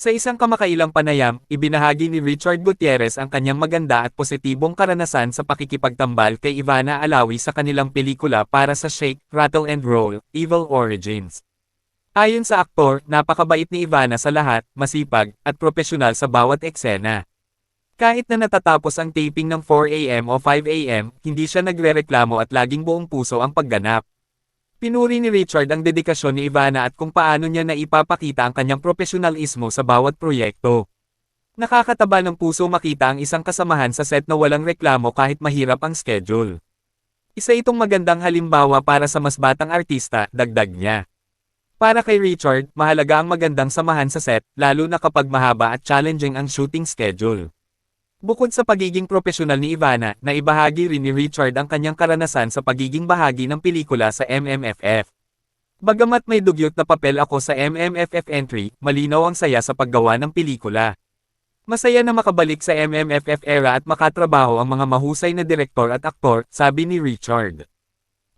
Sa isang kamakailang panayam, ibinahagi ni Richard Gutierrez ang kanyang maganda at positibong karanasan sa pakikipagtambal kay Ivana Alawi sa kanilang pelikula para sa Shake, Rattle and Roll, Evil Origins. Ayon sa aktor, napakabait ni Ivana sa lahat, masipag, at profesional sa bawat eksena. Kahit na natatapos ang taping ng 4am o 5am, hindi siya nagrereklamo at laging buong puso ang pagganap. Pinuri ni Richard ang dedikasyon ni Ivana at kung paano niya na ipapakita ang kanyang profesionalismo sa bawat proyekto. Nakakataba ng puso makita ang isang kasamahan sa set na walang reklamo kahit mahirap ang schedule. Isa itong magandang halimbawa para sa mas batang artista, dagdag niya. Para kay Richard, mahalaga ang magandang samahan sa set, lalo na kapag mahaba at challenging ang shooting schedule. Bukod sa pagiging profesional ni Ivana, naibahagi rin ni Richard ang kanyang karanasan sa pagiging bahagi ng pelikula sa MMFF. Bagamat may dugyot na papel ako sa MMFF entry, malinaw ang saya sa paggawa ng pelikula. Masaya na makabalik sa MMFF era at makatrabaho ang mga mahusay na direktor at aktor, sabi ni Richard.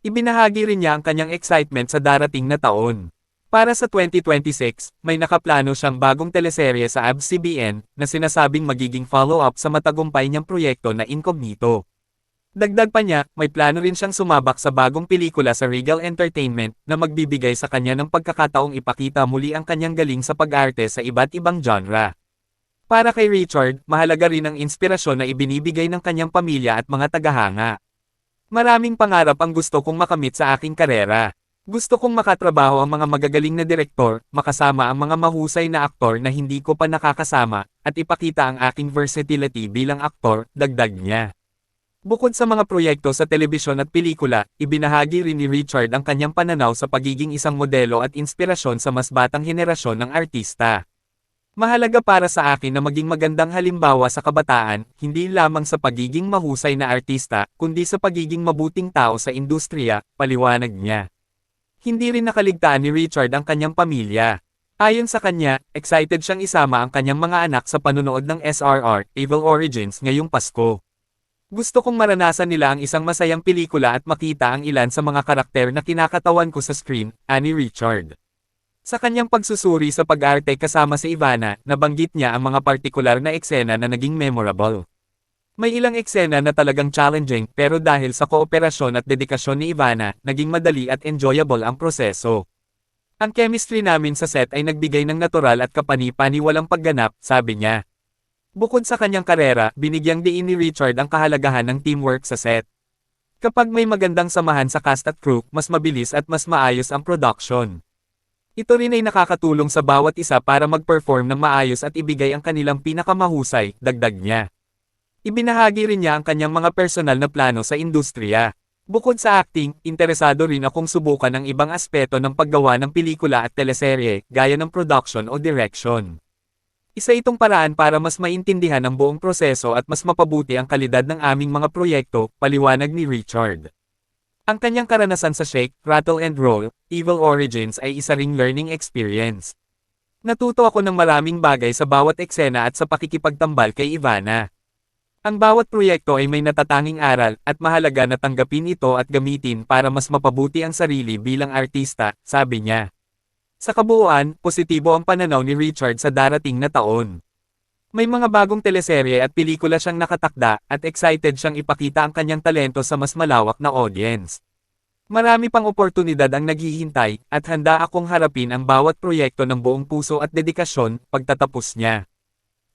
Ibinahagi rin niya ang kanyang excitement sa darating na taon. Para sa 2026, may nakaplano siyang bagong teleserye sa ABS-CBN na sinasabing magiging follow-up sa matagumpay niyang proyekto na Incognito. Dagdag pa niya, may plano rin siyang sumabak sa bagong pelikula sa Regal Entertainment na magbibigay sa kanya ng pagkakataong ipakita muli ang kanyang galing sa pag-arte sa iba't ibang genre. Para kay Richard, mahalaga rin ang inspirasyon na ibinibigay ng kanyang pamilya at mga tagahanga. Maraming pangarap ang gusto kong makamit sa aking karera. Gusto kong makatrabaho ang mga magagaling na direktor, makasama ang mga mahusay na aktor na hindi ko pa nakakasama, at ipakita ang aking versatility bilang aktor, dagdag niya. Bukod sa mga proyekto sa telebisyon at pelikula, ibinahagi rin ni Richard ang kanyang pananaw sa pagiging isang modelo at inspirasyon sa mas batang henerasyon ng artista. Mahalaga para sa akin na maging magandang halimbawa sa kabataan, hindi lamang sa pagiging mahusay na artista, kundi sa pagiging mabuting tao sa industriya, paliwanag niya. Hindi rin nakaligtaan ni Richard ang kanyang pamilya. Ayon sa kanya, excited siyang isama ang kanyang mga anak sa panunood ng SRR, Evil Origins ngayong Pasko. Gusto kong maranasan nila ang isang masayang pelikula at makita ang ilan sa mga karakter na kinakatawan ko sa screen, ani Richard. Sa kanyang pagsusuri sa pag-arte kasama si Ivana, nabanggit niya ang mga partikular na eksena na naging memorable. May ilang eksena na talagang challenging pero dahil sa kooperasyon at dedikasyon ni Ivana, naging madali at enjoyable ang proseso. Ang chemistry namin sa set ay nagbigay ng natural at kapani-paniwalang pagganap, sabi niya. Bukod sa kanyang karera, binigyang diin ni Richard ang kahalagahan ng teamwork sa set. Kapag may magandang samahan sa cast at crew, mas mabilis at mas maayos ang production. Ito rin ay nakakatulong sa bawat isa para mag-perform ng maayos at ibigay ang kanilang pinakamahusay, dagdag niya. Ibinahagi rin niya ang kanyang mga personal na plano sa industriya. Bukod sa acting, interesado rin akong subukan ang ibang aspeto ng paggawa ng pelikula at teleserye, gaya ng production o direction. Isa itong paraan para mas maintindihan ang buong proseso at mas mapabuti ang kalidad ng aming mga proyekto, paliwanag ni Richard. Ang kanyang karanasan sa Shake, Rattle and Roll, Evil Origins ay isa ring learning experience. Natuto ako ng maraming bagay sa bawat eksena at sa pakikipagtambal kay Ivana. Ang bawat proyekto ay may natatanging aral at mahalaga na tanggapin ito at gamitin para mas mapabuti ang sarili bilang artista, sabi niya. Sa kabuuan, positibo ang pananaw ni Richard sa darating na taon. May mga bagong teleserye at pelikula siyang nakatakda at excited siyang ipakita ang kanyang talento sa mas malawak na audience. Marami pang oportunidad ang naghihintay at handa akong harapin ang bawat proyekto ng buong puso at dedikasyon pagtatapos niya.